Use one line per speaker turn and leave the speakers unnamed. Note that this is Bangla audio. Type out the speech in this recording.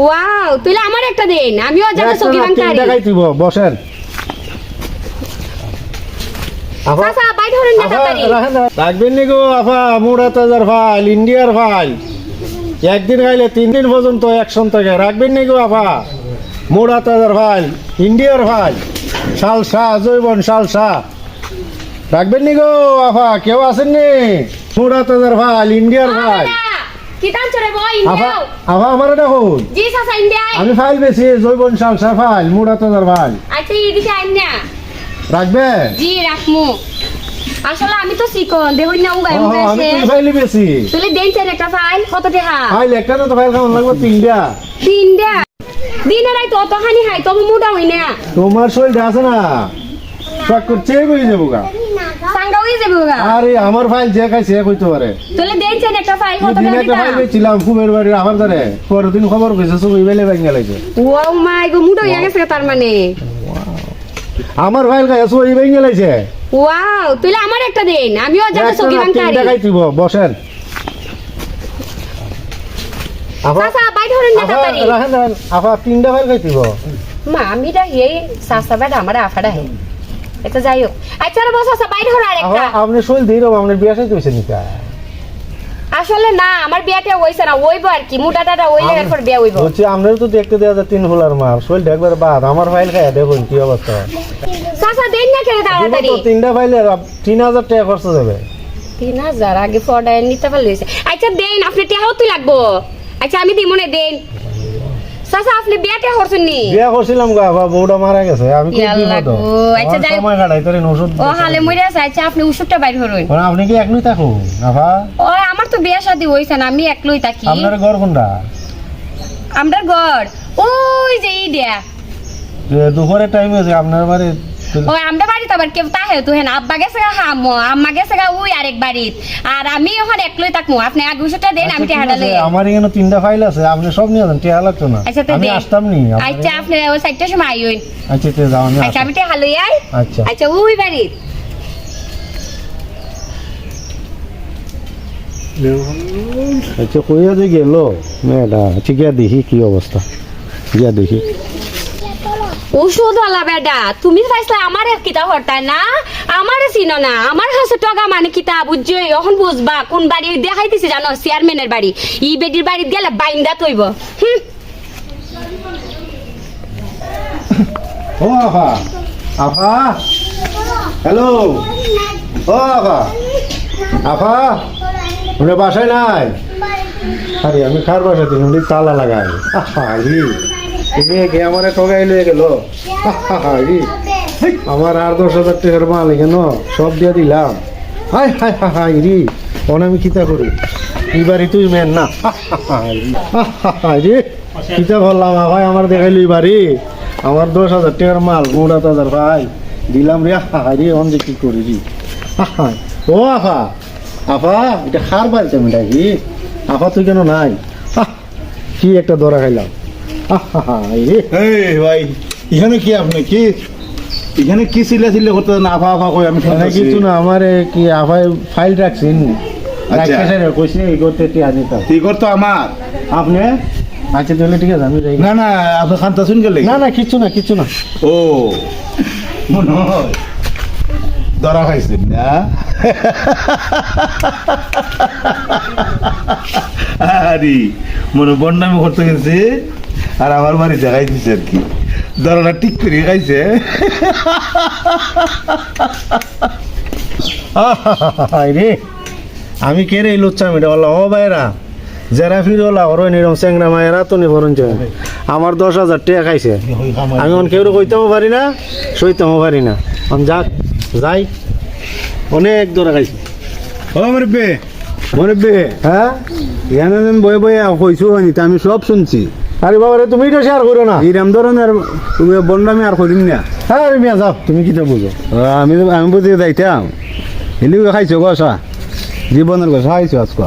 ওয়াও তুইলে আমার একটা দেন আমিও যাব সকি বাংকারি
বসেন।
চাচা বাই ধরেন না তাড়াতাড়ি।
রাখবেন নি গো আফা মুড়া তাজার ফাইল ইন্ডিয়ার ফাইল। একদিন খাইলে তিন দিন পর্যন্ত একশন থেকে। রাখবেন নি গো আফা। মুড়া তাজার ফাইল ইন্ডিয়ার ফাইল। শালসা জৈবন শালসা রাখবেন নি গো আফা কেউ আছেন নি? মুড়া তাজার ফাইল ইন্ডিয়ার ফাইল।
বই ইন্ডিয়াও
আমার দেখুন
জি
আমি ফাইল বেশি জৈবন ফাইল মুড়া তাজার ফাইল।
আচ্ছা এদিকে আইন না
রাখবেন
জি রাখমু আসলে আমি তো শিকন দেখুন না উগাই
ও, আমি
উগাইছে।
তিন ফাইলই বেশি
তুই দেন চার একটা ফাইল কত টাকা
ফাইল একটা না তো ফাইল খাওয়ান লাগবে তিনটা।
তিনটা। দিনে রাই তো অতখানি হাই তবু মোটা হই না
তোমার শরীরটা আছে না? সব করছে হয়ে যাব গা?
সাঙ্গা যাবে ওগা
আরে আমার ফাইল যে খাইছে কইতে পারে।
চার একটা ফাইল কত
দিন একটা ফাইল বাড়ির আমার দ্বারে। পরের দিন খবর কইছে সব বেলে ভেঙে লাগছে
ওয়াও মাই গো গেছে তার মানে।
আমার ফাইল খাইছে সব লাগছে
ওয়াও আমার একটা দেন আমিও যাব সকি
বসেন।
চাচা বাই ধরেন না তাড়াতাড়ি।
রাখেন তিনটা ফাইল খাইতিব
মা আমি রা এই চাচা বেটা আমার আফাটা এটা যাই হোক। আচ্ছা রে বস চাচা বাই ধর আর একটা
আপনি দিয়ে রকম আপনার বিয়া সাইতে হয়েছে নিকা
আসলে না আমার বিয়াটা হইছে না ওইব আর কি মোটাটা ওইলে এরপর বিয়া হইব।
বলছি আপনার তো দেখতে দেওয়া যায় তিন ফুলার মার শরীরটা একবার বাদ আমার ফাইল খাই দেখুন কি অবস্থা।
চাচা দেন না কেন তাড়াতাড়ি
তো তিনটা ফাইলে তিন হাজার টাকা খরচ যাবে।
তিন হাজার আগে ফডায় নিতে পারলে হইছে। আচ্ছা দেন আপনি টেহাও তুই লাগবো। আচ্ছা আমি দিই মনে দেন। চাচা আপনি বিয়াটা করছেন নি?
বিয়া করছিলাম গো বাবা বউটা মারা গেছে আমি
কি
বিপদ।
আচ্ছা যাই-
সময় কাটাই তোর ওষুধ
ও হালে আচ্ছা আপনি ওষুধটা বাইর হরুন
আপনি কি একলই থাকো আফা
ও আমার তো বিয়া শাদী হইছে না আমি একলই থাকি
আপনার ঘর কোনটা?
আমরার ঘর। ওই যে
ইডিয়া দুপুরের টাইম হয়েছে আপনার বাড়ি
ওই আমরা বাড়িতে আবার কেউ তাহে তো হেন। আব্বা গেছে গা হাম আম্মা গেছে গা ওই আরেক বাড়িত। আর আমি এখন একলই থাকব আপনি আগে দেন আমি
আচ্ছা, ঠিক
টেহাটা লই
আমার এখানে তিনটা ফাইল আছে আপনি সব নিয়ে যান টেহা লাগতো না।
আচ্ছা
আমি আসতাম নি
আচ্ছা আপনি ওই সাইডটার সময়
আচ্ছা তে যাও আমি
আচ্ছা আমি টেহা লই আই।
আচ্ছা।
আচ্ছা ওই বাড়িত।
আচ্ছা কইয়া যে গেল মেয়েটা আচ্ছা গিয়া দেখি কি অবস্থা। গিয়া দেখি।
ওষুধ ওলা বেডা, তুমি পাইছলা আমার কিতা হরতাই না? আমার চিনো না আমার হাসে টগা মানে কিতা বুঝছ এখন বুঝবা কোন বাড়ি দেখাইতেছি জানো চেয়ারম্যানের বাড়ি ই বেডির বাড়িতে গেলে বাইন্দা হুম?
ও আফা। আফা? হ্যালো ও আফা। আফা? ওরে বাসায় নাই? আরে আমি কার তুমি ওটি তালা লাগাই। তুমি কে আমার ঠগাই লয়ে গেল। আমার আর দশ হাজার টাকার মাল কেন? সব দিয়ে দিলাম। হাই হাই হাই হাই রি। অন আমি কিতা করি? এবারই তুই মেন না। রে। কিতা বললাম ভাই, আমার দেখাইলি বাড়ি। আমার দশ হাজার টাকার মাল গুড়া হাজার ভাই। দিলাম রে হাই রে, অন যে কি করি রি। ও আফা আফা, এটা খার বাড়িতে আমি ডাকি। আফা, তুই কেন নাই? কি একটা ধরা খাইলাম।
এই ভাই এখানে কি আপনি কি? এখানে কি চিল্লা চিল্লা করতে না আফা আফা কই আমি শুনতেছি।
কিছু না আমার কি আফাই ফাইল রাখছেন?
আচ্ছা।
কইছে এই করতে টিয়া নিতাম
কি করতো আমার।
আপনি? আচ্ছা তাহলে ঠিক আছে আমি যাই।
না না আপনি খান্তা শুন গেলে?
না না কিছু না কিছু না।
ও মনে হয় ধরা খাইছেন না? আরে মনে বন্ডামি করতে গেছে। আর আমার বাড়ি দেখাই দিছে আর কি। ধরাটা ঠিক করে খাইছে।
রে। আমি কে রে লুচ্ছা মিটা বললাম? ও ভাইরা যারা ফির ওলা ওর নিরম চেংরা মায়েরা তো নি বরঞ্চ আমার দশ হাজার টাকা খাইছে। আমি অন কেউ কইতেও পারি না সইতেও পারি না। আমি যাক যাই। অনেক দূরে খাইছি।
ও মরবে
মরবে হ্যাঁ?
এখানে আমি বয়ে বয়ে কইছো আমি সব শুনছি।
আরে বাবা রে তুমি এটা শেয়ার করো না।
এইরকম ধরনের বন্ডামি আর করিম না।
হ্যাঁ মিয়া যাও তুমি কিটা বুঝো?
আমি আমি বুঝে যাইতাম। এলিও খাইছো গসা জীবনের গসা খাইছো আজকা।